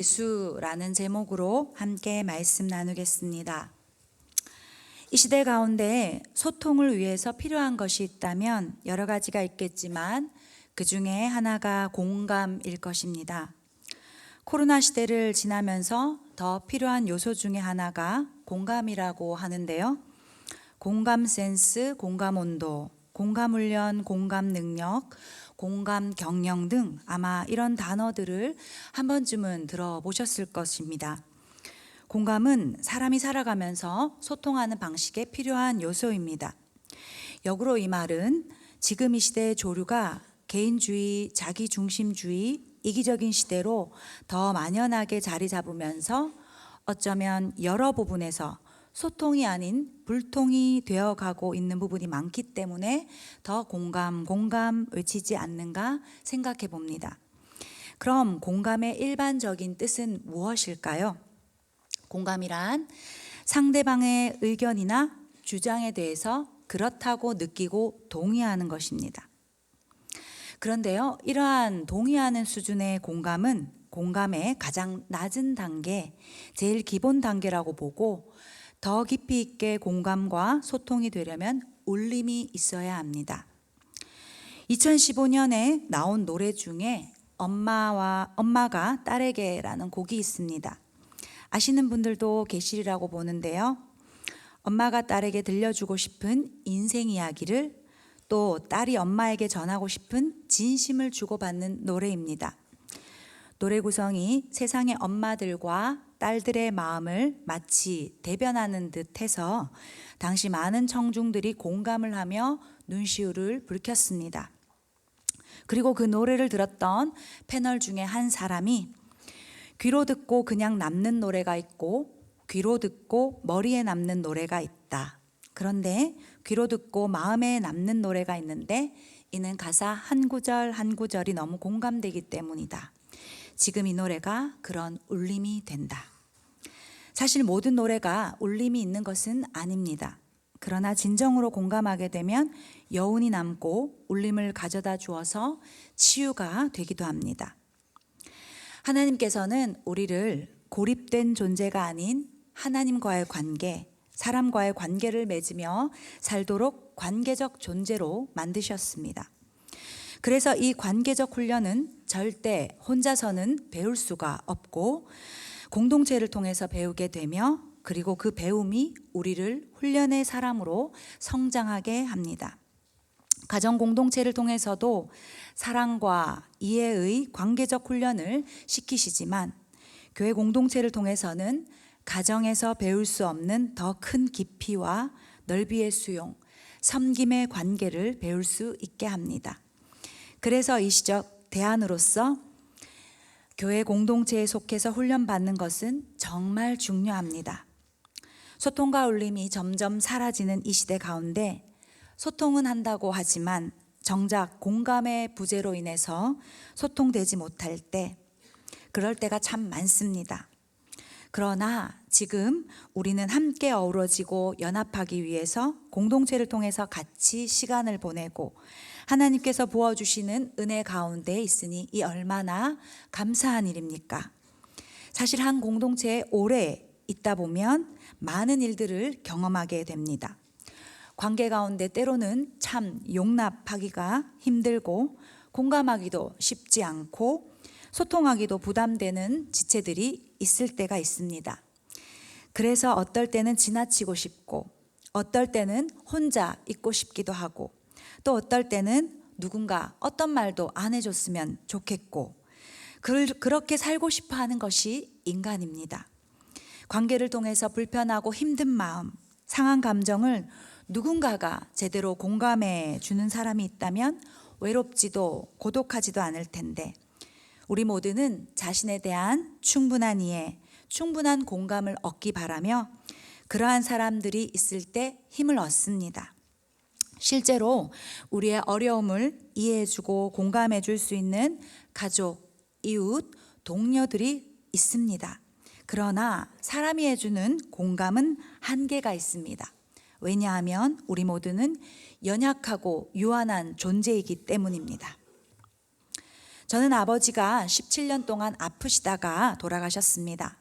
예수라는 제목으로 함께 말씀 나누겠습니다. 이 시대 가운데 소통을 위해서 필요한 것이 있다면 여러 가지가 있겠지만 그 중에 하나가 공감일 것입니다. 코로나 시대를 지나면서 더 필요한 요소 중에 하나가 공감이라고 하는데요. 공감 센스, 공감 온도, 공감 훈련, 공감 능력, 공감 경영 등 아마 이런 단어들을 한 번쯤은 들어보셨을 것입니다. 공감은 사람이 살아가면서 소통하는 방식에 필요한 요소입니다. 역으로 이 말은 지금 이 시대의 조류가 개인주의, 자기중심주의, 이기적인 시대로 더 만연하게 자리 잡으면서 어쩌면 여러 부분에서 소통이 아닌 불통이 되어 가고 있는 부분이 많기 때문에 더 공감, 공감 외치지 않는가 생각해 봅니다. 그럼 공감의 일반적인 뜻은 무엇일까요? 공감이란 상대방의 의견이나 주장에 대해서 그렇다고 느끼고 동의하는 것입니다. 그런데요, 이러한 동의하는 수준의 공감은 공감의 가장 낮은 단계, 제일 기본 단계라고 보고 더 깊이 있게 공감과 소통이 되려면 울림이 있어야 합니다. 2015년에 나온 노래 중에 엄마와 엄마가 딸에게라는 곡이 있습니다. 아시는 분들도 계시리라고 보는데요. 엄마가 딸에게 들려주고 싶은 인생 이야기를 또 딸이 엄마에게 전하고 싶은 진심을 주고받는 노래입니다. 노래 구성이 세상의 엄마들과 딸들의 마음을 마치 대변하는 듯 해서 당시 많은 청중들이 공감을 하며 눈시울을 붉혔습니다. 그리고 그 노래를 들었던 패널 중에 한 사람이 귀로 듣고 그냥 남는 노래가 있고 귀로 듣고 머리에 남는 노래가 있다. 그런데 귀로 듣고 마음에 남는 노래가 있는데 이는 가사 한 구절 한 구절이 너무 공감되기 때문이다. 지금 이 노래가 그런 울림이 된다. 사실 모든 노래가 울림이 있는 것은 아닙니다. 그러나 진정으로 공감하게 되면 여운이 남고 울림을 가져다 주어서 치유가 되기도 합니다. 하나님께서는 우리를 고립된 존재가 아닌 하나님과의 관계, 사람과의 관계를 맺으며 살도록 관계적 존재로 만드셨습니다. 그래서 이 관계적 훈련은 절대 혼자서는 배울 수가 없고 공동체를 통해서 배우게 되며 그리고 그 배움이 우리를 훈련의 사람으로 성장하게 합니다. 가정 공동체를 통해서도 사랑과 이해의 관계적 훈련을 시키시지만 교회 공동체를 통해서는 가정에서 배울 수 없는 더 큰 깊이와 넓이의 수용, 섬김의 관계를 배울 수 있게 합니다. 그래서 이 시적 대안으로서 교회 공동체에 속해서 훈련받는 것은 정말 중요합니다. 소통과 울림이 점점 사라지는 이 시대 가운데 소통은 한다고 하지만 정작 공감의 부재로 인해서 소통되지 못할 때 그럴 때가 참 많습니다. 그러나 지금 우리는 함께 어우러지고 연합하기 위해서 공동체를 통해서 같이 시간을 보내고 하나님께서 부어주시는 은혜 가운데 있으니 이 얼마나 감사한 일입니까? 사실 한 공동체에 오래 있다 보면 많은 일들을 경험하게 됩니다. 관계 가운데 때로는 참 용납하기가 힘들고 공감하기도 쉽지 않고 소통하기도 부담되는 지체들이 있을 때가 있습니다. 그래서 어떨 때는 지나치고 싶고 어떨 때는 혼자 있고 싶기도 하고 또 어떨 때는 누군가 어떤 말도 안 해줬으면 좋겠고 그렇게 살고 싶어 하는 것이 인간입니다. 관계를 통해서 불편하고 힘든 마음, 상한 감정을 누군가가 제대로 공감해 주는 사람이 있다면 외롭지도 고독하지도 않을 텐데 우리 모두는 자신에 대한 충분한 이해, 충분한 공감을 얻기 바라며 그러한 사람들이 있을 때 힘을 얻습니다. 실제로 우리의 어려움을 이해해주고 공감해줄 수 있는 가족, 이웃, 동료들이 있습니다. 그러나 사람이 해주는 공감은 한계가 있습니다. 왜냐하면 우리 모두는 연약하고 유한한 존재이기 때문입니다. 저는 아버지가 17년 동안 아프시다가 돌아가셨습니다.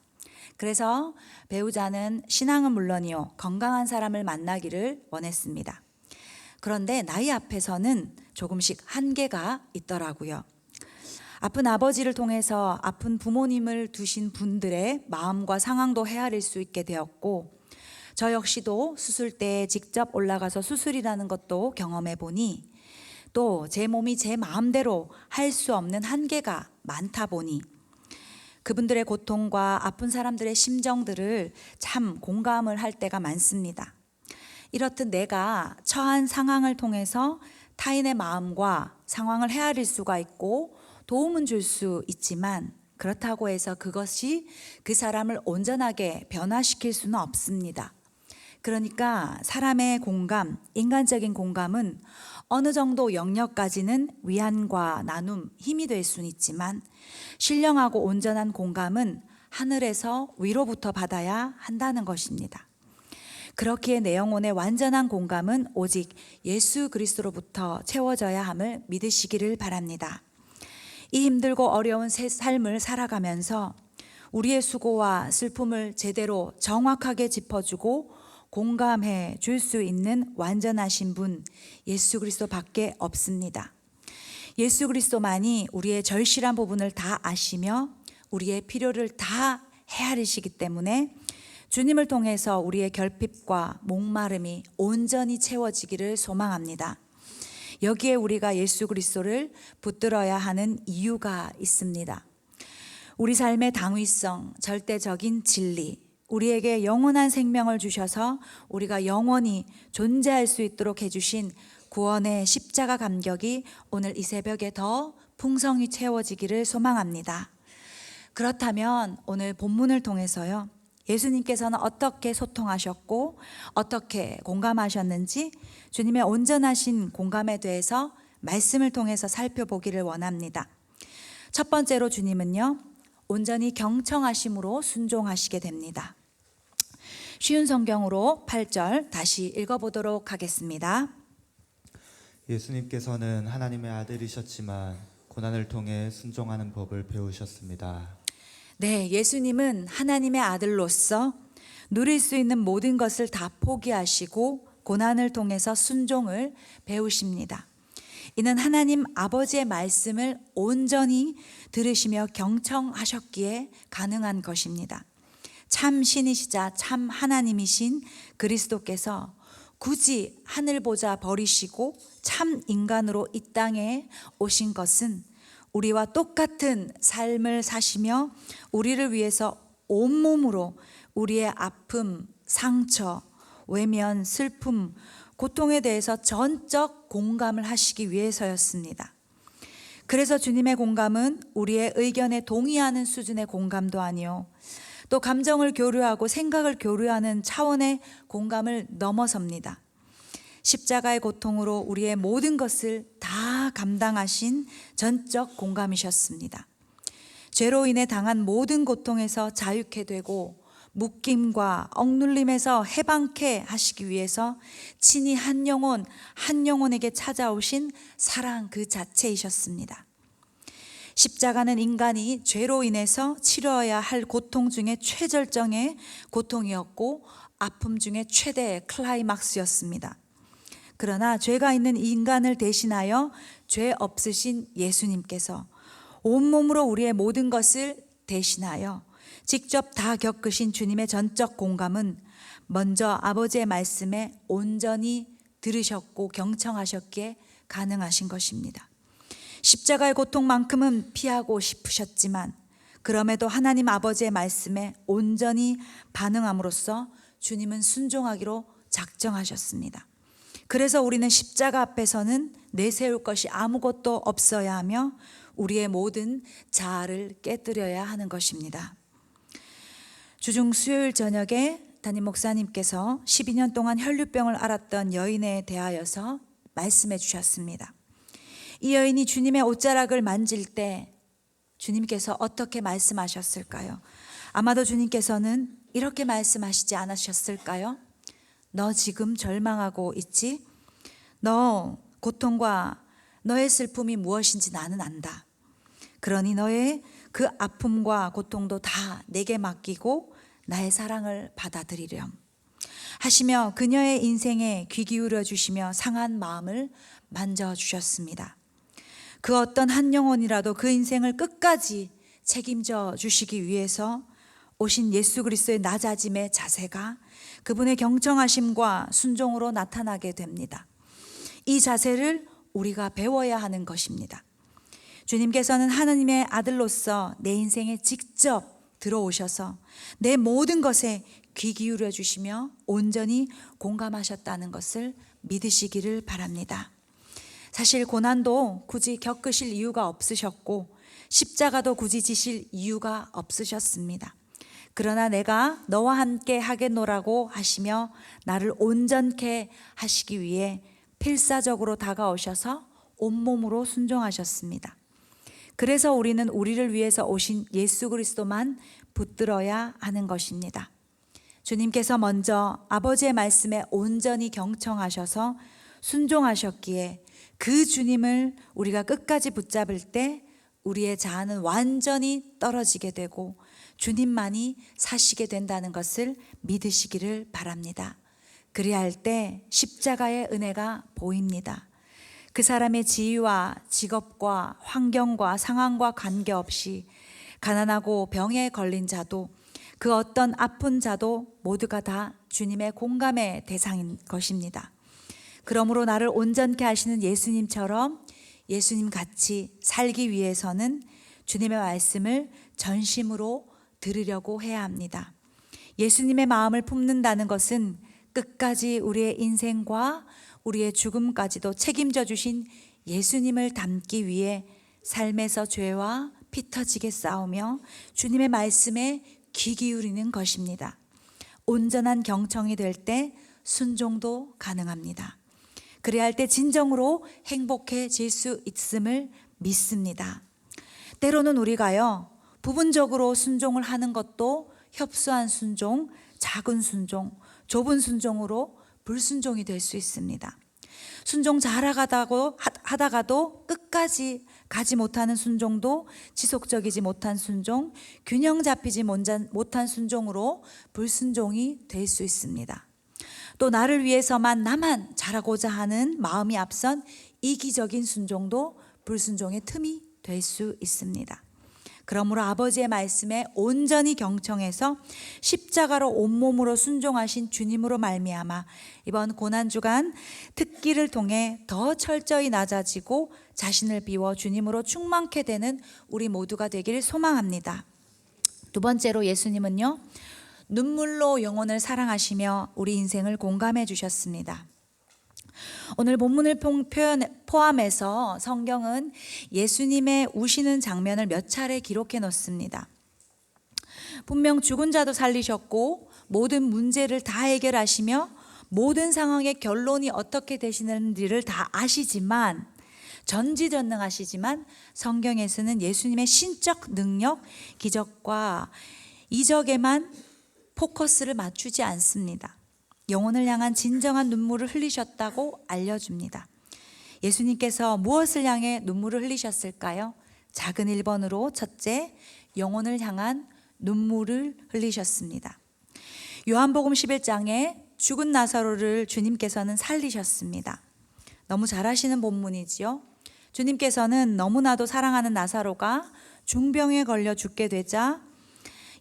그래서 배우자는 신앙은 물론이요, 건강한 사람을 만나기를 원했습니다. 그런데 나이 앞에서는 조금씩 한계가 있더라고요. 아픈 아버지를 통해서 아픈 부모님을 두신 분들의 마음과 상황도 헤아릴 수 있게 되었고, 저 역시도 수술 때 직접 올라가서 수술이라는 것도 경험해 보니, 또 제 몸이 제 마음대로 할 수 없는 한계가 많다 보니, 그분들의 고통과 아픈 사람들의 심정들을 참 공감을 할 때가 많습니다. 이렇듯 내가 처한 상황을 통해서 타인의 마음과 상황을 헤아릴 수가 있고 도움은 줄 수 있지만 그렇다고 해서 그것이 그 사람을 온전하게 변화시킬 수는 없습니다. 그러니까 사람의 공감, 인간적인 공감은 어느 정도 영역까지는 위안과 나눔, 힘이 될 수는 있지만 신령하고 온전한 공감은 하늘에서 위로부터 받아야 한다는 것입니다. 그렇기에 내 영혼의 완전한 공감은 오직 예수 그리스도로부터 채워져야 함을 믿으시기를 바랍니다. 이 힘들고 어려운 새 삶을 살아가면서 우리의 수고와 슬픔을 제대로 정확하게 짚어주고 공감해 줄 수 있는 완전하신 분 예수 그리스도밖에 없습니다. 예수 그리스도만이 우리의 절실한 부분을 다 아시며 우리의 필요를 다 헤아리시기 때문에 주님을 통해서 우리의 결핍과 목마름이 온전히 채워지기를 소망합니다. 여기에 우리가 예수 그리스도를 붙들어야 하는 이유가 있습니다. 우리 삶의 당위성, 절대적인 진리, 우리에게 영원한 생명을 주셔서 우리가 영원히 존재할 수 있도록 해주신 구원의 십자가 감격이 오늘 이 새벽에 더 풍성히 채워지기를 소망합니다. 그렇다면 오늘 본문을 통해서요. 예수님께서는 어떻게 소통하셨고 어떻게 공감하셨는지 주님의 온전하신 공감에 대해서 말씀을 통해서 살펴보기를 원합니다. 첫 번째로 주님은요. 온전히 경청하심으로 순종하시게 됩니다. 쉬운 성경으로 8절 다시 읽어보도록 하겠습니다. 예수님께서는 하나님의 아들이셨지만 고난을 통해 순종하는 법을 배우셨습니다. 네, 예수님은 하나님의 아들로서 누릴 수 있는 모든 것을 다 포기하시고 고난을 통해서 순종을 배우십니다. 이는 하나님 아버지의 말씀을 온전히 들으시며 경청하셨기에 가능한 것입니다. 참 신이시자 참 하나님이신 그리스도께서 굳이 하늘 보자 버리시고 참 인간으로 이 땅에 오신 것은 우리와 똑같은 삶을 사시며 우리를 위해서 온몸으로 우리의 아픔, 상처, 외면, 슬픔, 고통에 대해서 전적 공감을 하시기 위해서였습니다. 그래서 주님의 공감은 우리의 의견에 동의하는 수준의 공감도 아니요. 또 감정을 교류하고 생각을 교류하는 차원의 공감을 넘어섭니다. 십자가의 고통으로 우리의 모든 것을 다 감당하신 전적 공감이셨습니다. 죄로 인해 당한 모든 고통에서 자유케 되고 묶임과 억눌림에서 해방케 하시기 위해서 친히 한 영혼 한 영혼에게 찾아오신 사랑 그 자체이셨습니다. 십자가는 인간이 죄로 인해서 치러야 할 고통 중에 최절정의 고통이었고 아픔 중에 최대의 클라이막스였습니다. 그러나 죄가 있는 인간을 대신하여 죄 없으신 예수님께서 온몸으로 우리의 모든 것을 대신하여 직접 다 겪으신 주님의 전적 공감은 먼저 아버지의 말씀에 온전히 들으셨고 경청하셨기에 가능하신 것입니다. 십자가의 고통만큼은 피하고 싶으셨지만 그럼에도 하나님 아버지의 말씀에 온전히 반응함으로써 주님은 순종하기로 작정하셨습니다. 그래서 우리는 십자가 앞에서는 내세울 것이 아무것도 없어야 하며 우리의 모든 자아를 깨뜨려야 하는 것입니다. 주중 수요일 저녁에 담임 목사님께서 12년 동안 혈류병을 앓았던 여인에 대하여서 말씀해 주셨습니다. 이 여인이 주님의 옷자락을 만질 때 주님께서 어떻게 말씀하셨을까요? 아마도 주님께서는 이렇게 말씀하시지 않으셨을까요? 너 지금 절망하고 있지? 너 고통과 너의 슬픔이 무엇인지 나는 안다. 그러니 너의 그 아픔과 고통도 다 내게 맡기고 나의 사랑을 받아들이렴. 하시며 그녀의 인생에 귀 기울여 주시며 상한 마음을 만져 주셨습니다. 그 어떤 한 영혼이라도 그 인생을 끝까지 책임져 주시기 위해서 오신 예수 그리스도의 낮아짐의 자세가 그분의 경청하심과 순종으로 나타나게 됩니다. 이 자세를 우리가 배워야 하는 것입니다. 주님께서는 하나님의 아들로서 내 인생에 직접 들어오셔서 내 모든 것에 귀 기울여 주시며 온전히 공감하셨다는 것을 믿으시기를 바랍니다. 사실 고난도 굳이 겪으실 이유가 없으셨고 십자가도 굳이 지실 이유가 없으셨습니다. 그러나 내가 너와 함께 하겠노라고 하시며 나를 온전케 하시기 위해 필사적으로 다가오셔서 온몸으로 순종하셨습니다. 그래서 우리는 우리를 위해서 오신 예수 그리스도만 붙들어야 하는 것입니다. 주님께서 먼저 아버지의 말씀에 온전히 경청하셔서 순종하셨기에 그 주님을 우리가 끝까지 붙잡을 때 우리의 자아는 완전히 떨어지게 되고 주님만이 사시게 된다는 것을 믿으시기를 바랍니다. 그리할 때 십자가의 은혜가 보입니다. 그 사람의 지위와 직업과 환경과 상황과 관계없이 가난하고 병에 걸린 자도 그 어떤 아픈 자도 모두가 다 주님의 공감의 대상인 것입니다. 그러므로 나를 온전케 하시는 예수님처럼 예수님 같이 살기 위해서는 주님의 말씀을 전심으로 들으려고 해야 합니다. 예수님의 마음을 품는다는 것은 끝까지 우리의 인생과 우리의 죽음까지도 책임져 주신 예수님을 닮기 위해 삶에서 죄와 피 터지게 싸우며 주님의 말씀에 귀 기울이는 것입니다. 온전한 경청이 될 때 순종도 가능합니다. 그래야 할 때 진정으로 행복해질 수 있음을 믿습니다. 때로는 우리가요, 부분적으로 순종을 하는 것도 협소한 순종, 작은 순종, 좁은 순종으로 불순종이 될 수 있습니다. 순종 잘하다고 하다가도 끝까지 가지 못하는 순종도 지속적이지 못한 순종, 균형 잡히지 못한 순종으로 불순종이 될 수 있습니다. 또 나를 위해서만 나만 잘하고자 하는 마음이 앞선 이기적인 순종도 불순종의 틈이 될 수 있습니다. 그러므로 아버지의 말씀에 온전히 경청해서 십자가로 온몸으로 순종하신 주님으로 말미암아 이번 고난 주간 특기를 통해 더 철저히 낮아지고 자신을 비워 주님으로 충만케 되는 우리 모두가 되길 소망합니다. 두 번째로 예수님은요. 눈물로 영혼을 사랑하시며 우리 인생을 공감해 주셨습니다. 오늘 본문을 포함해서 성경은 예수님의 우시는 장면을 몇 차례 기록해 놓습니다. 분명 죽은 자도 살리셨고 모든 문제를 다 해결하시며 모든 상황의 결론이 어떻게 되시는지를 다 아시지만 전지전능하시지만 성경에서는 예수님의 신적 능력, 기적과 이적에만 포커스를 맞추지 않습니다. 영혼을 향한 진정한 눈물을 흘리셨다고 알려줍니다. 예수님께서 무엇을 향해 눈물을 흘리셨을까요? 작은 1번으로 첫째, 영혼을 향한 눈물을 흘리셨습니다. 요한복음 11장에 죽은 나사로를 주님께서는 살리셨습니다. 너무 잘하시는 본문이지요. 주님께서는 너무나도 사랑하는 나사로가 중병에 걸려 죽게 되자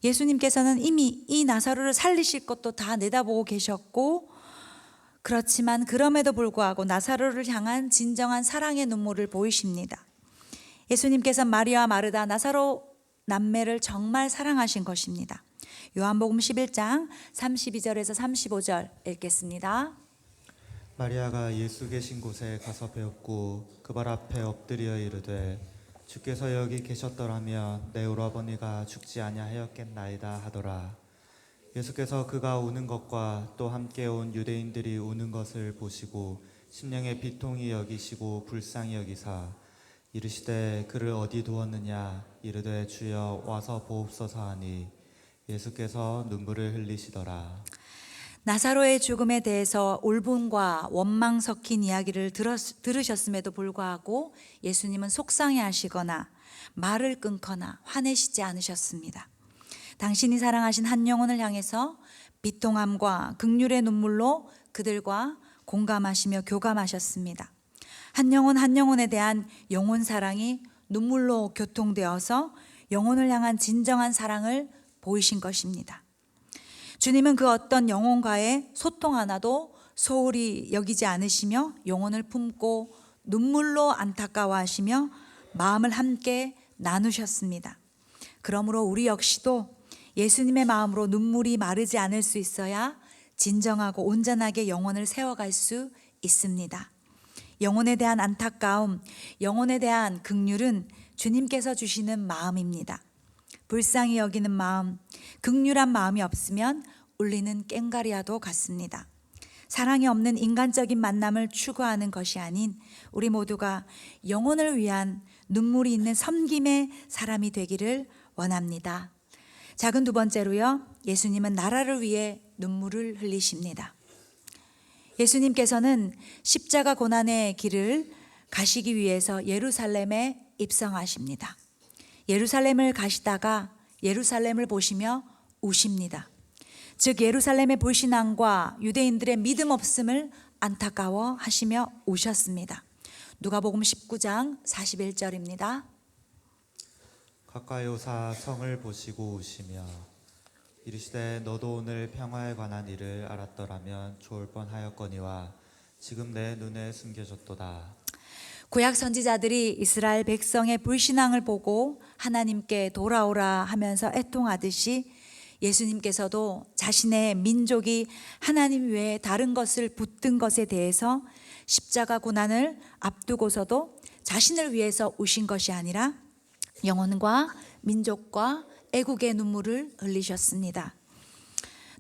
예수님께서는 이미 이 나사로를 살리실 것도 다 내다보고 계셨고 그렇지만 그럼에도 불구하고 나사로를 향한 진정한 사랑의 눈물을 보이십니다. 예수님께서 마리아 마르다 나사로 남매를 정말 사랑하신 것입니다. 요한복음 11장 32절에서 35절 읽겠습니다. 마리아가 예수 계신 곳에 가서 배웠고 그 발 앞에 엎드려 이르되 주께서 여기 계셨더라면 내 오라버니가 죽지 아니하였겠나이다 하더라. 예수께서 그가 우는 것과 또 함께 온 유대인들이 우는 것을 보시고 심령의 비통이 여기시고 불쌍히 여기사 이르시되 그를 어디 두었느냐 이르되 주여 와서 보옵소서 하니 예수께서 눈물을 흘리시더라. 나사로의 죽음에 대해서 울분과 원망 섞인 이야기를 들었, 들으셨음에도 불구하고 예수님은 속상해 하시거나 말을 끊거나 화내시지 않으셨습니다. 당신이 사랑하신 한 영혼을 향해서 비통함과 극률의 눈물로 그들과 공감하시며 교감하셨습니다. 한 영혼 한 영혼에 대한 영혼 사랑이 눈물로 교통되어서 영혼을 향한 진정한 사랑을 보이신 것입니다. 주님은 그 어떤 영혼과의 소통 하나도 소홀히 여기지 않으시며 영혼을 품고 눈물로 안타까워하시며 마음을 함께 나누셨습니다. 그러므로 우리 역시도 예수님의 마음으로 눈물이 마르지 않을 수 있어야 진정하고 온전하게 영혼을 세워갈 수 있습니다. 영혼에 대한 안타까움, 영혼에 대한 극률은 주님께서 주시는 마음입니다. 불쌍히 여기는 마음, 극률한 마음이 없으면 울리는 깽가리와도 같습니다. 사랑이 없는 인간적인 만남을 추구하는 것이 아닌 우리 모두가 영혼을 위한 눈물이 있는 섬김의 사람이 되기를 원합니다. 작은 두 번째로요. 예수님은 나라를 위해 눈물을 흘리십니다. 예수님께서는 십자가 고난의 길을 가시기 위해서 예루살렘에 입성하십니다. 예루살렘을 가시다가 예루살렘을 보시며 우십니다. 즉 예루살렘의 불신앙과 유대인들의 믿음 없음을 안타까워 하시며 우셨습니다. 누가복음 19장 41절입니다. 가까이 오사 성을 보시고 우시며 이르시되 너도 오늘 평화에 관한 일을 알았더라면 좋을 뻔하였거니와 지금 내 눈에 숨겨졌도다. 구약 선지자들이 이스라엘 백성의 불신앙을 보고 하나님께 돌아오라 하면서 애통하듯이 예수님께서도 자신의 민족이 하나님 외에 다른 것을 붙든 것에 대해서 십자가 고난을 앞두고서도 자신을 위해서 우신 것이 아니라 영혼과 민족과 애국의 눈물을 흘리셨습니다.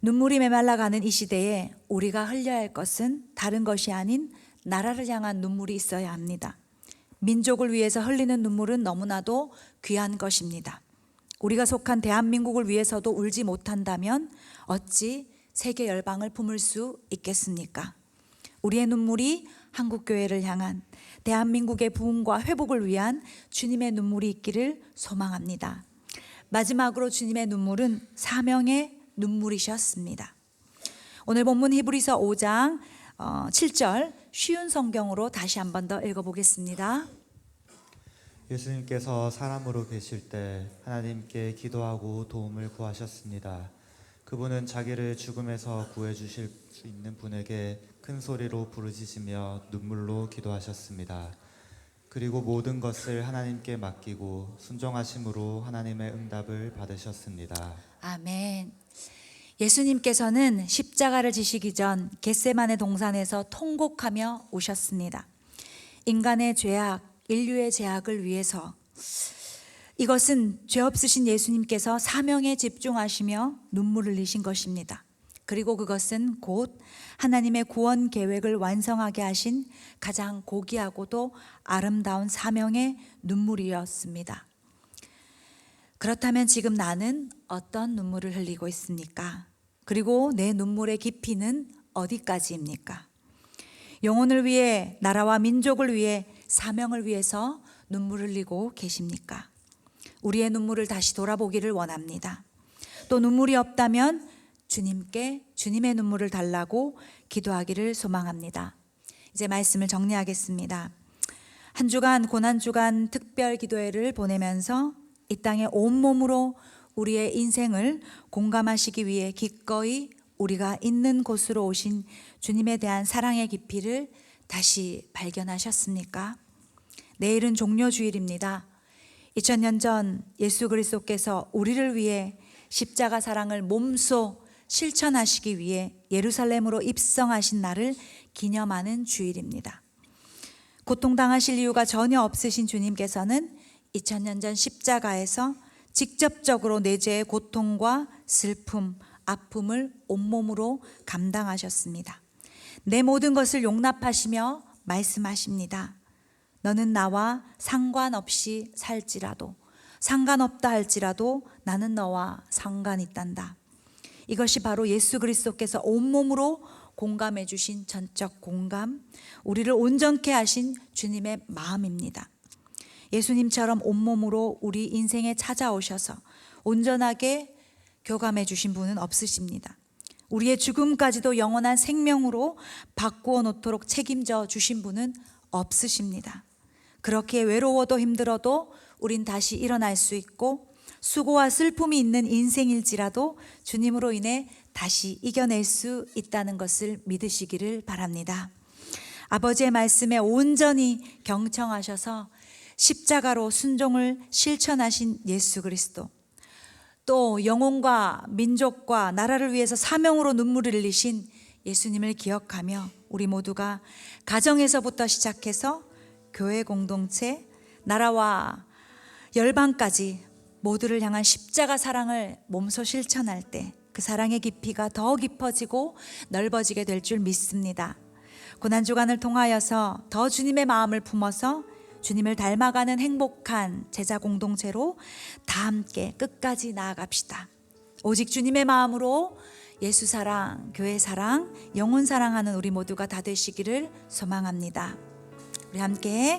눈물이 메말라가는 이 시대에 우리가 흘려야 할 것은 다른 것이 아닌 나라를 향한 눈물이 있어야 합니다. 민족을 위해서 흘리는 눈물은 너무나도 귀한 것입니다. 우리가 속한 대한민국을 위해서도 울지 못한다면 어찌 세계 열방을 품을 수 있겠습니까? 우리의 눈물이 한국 교회를 향한 대한민국의 부흥과 회복을 위한 주님의 눈물이 있기를 소망합니다. 마지막으로 주님의 눈물은 사명의 눈물이셨습니다. 오늘 본문 히브리서 5장 7절 쉬운 성경으로 다시 한 번 더 읽어보겠습니다. 예수님께서 사람으로 계실 때 하나님께 기도하고 도움을 구하셨습니다. 그분은 자기를 죽음에서 구해 주실 수 있는 분에게 큰 소리로 부르짖으며 눈물로 기도하셨습니다. 그리고 모든 것을 하나님께 맡기고 순종하심으로 하나님의 응답을 받으셨습니다. 아멘. 예수님께서는 십자가를 지시기 전 겟세만의 동산에서 통곡하며 오셨습니다. 인간의 죄악, 인류의 죄악을 위해서 이것은 죄 없으신 예수님께서 사명에 집중하시며 눈물을 흘리신 것입니다. 그리고 그것은 곧 하나님의 구원 계획을 완성하게 하신 가장 고귀하고도 아름다운 사명의 눈물이었습니다. 그렇다면 지금 나는 어떤 눈물을 흘리고 있습니까? 그리고 내 눈물의 깊이는 어디까지입니까? 영혼을 위해, 나라와 민족을 위해, 사명을 위해서 눈물 흘리고 계십니까? 우리의 눈물을 다시 돌아보기를 원합니다. 또 눈물이 없다면 주님께 주님의 눈물을 달라고 기도하기를 소망합니다. 이제 말씀을 정리하겠습니다. 한 주간 고난 주간 특별 기도회를 보내면서 이 땅에 온몸으로 우리의 인생을 공감하시기 위해 기꺼이 우리가 있는 곳으로 오신 주님에 대한 사랑의 깊이를 다시 발견하셨습니까? 내일은 종료주일입니다. 2000년 전 예수 그리스도께서 우리를 위해 십자가 사랑을 몸소 실천하시기 위해 예루살렘으로 입성하신 날을 기념하는 주일입니다. 고통당하실 이유가 전혀 없으신 주님께서는 2000년 전 십자가에서 직접적으로 내 죄의 고통과 슬픔, 아픔을 온몸으로 감당하셨습니다. 내 모든 것을 용납하시며 말씀하십니다. 너는 나와 상관없이 살지라도 상관없다 할지라도 나는 너와 상관 있단다. 이것이 바로 예수 그리스도께서 온몸으로 공감해 주신 전적 공감, 우리를 온전케 하신 주님의 마음입니다. 예수님처럼 온몸으로 우리 인생에 찾아오셔서 온전하게 교감해 주신 분은 없으십니다. 우리의 죽음까지도 영원한 생명으로 바꾸어 놓도록 책임져 주신 분은 없으십니다. 그렇게 외로워도 힘들어도 우린 다시 일어날 수 있고 수고와 슬픔이 있는 인생일지라도 주님으로 인해 다시 이겨낼 수 있다는 것을 믿으시기를 바랍니다. 아버지의 말씀에 온전히 경청하셔서 십자가로 순종을 실천하신 예수 그리스도 또 영혼과 민족과 나라를 위해서 사명으로 눈물을 흘리신 예수님을 기억하며 우리 모두가 가정에서부터 시작해서 교회 공동체, 나라와 열방까지 모두를 향한 십자가 사랑을 몸소 실천할 때 그 사랑의 깊이가 더 깊어지고 넓어지게 될 줄 믿습니다. 고난 주간을 통하여서 더 주님의 마음을 품어서 주님을 닮아가는 행복한 제자 공동체로 다 함께 끝까지 나아갑시다. 오직 주님의 마음으로 예수 사랑, 교회 사랑, 영혼 사랑하는 우리 모두가 다 되시기를 소망합니다. 우리 함께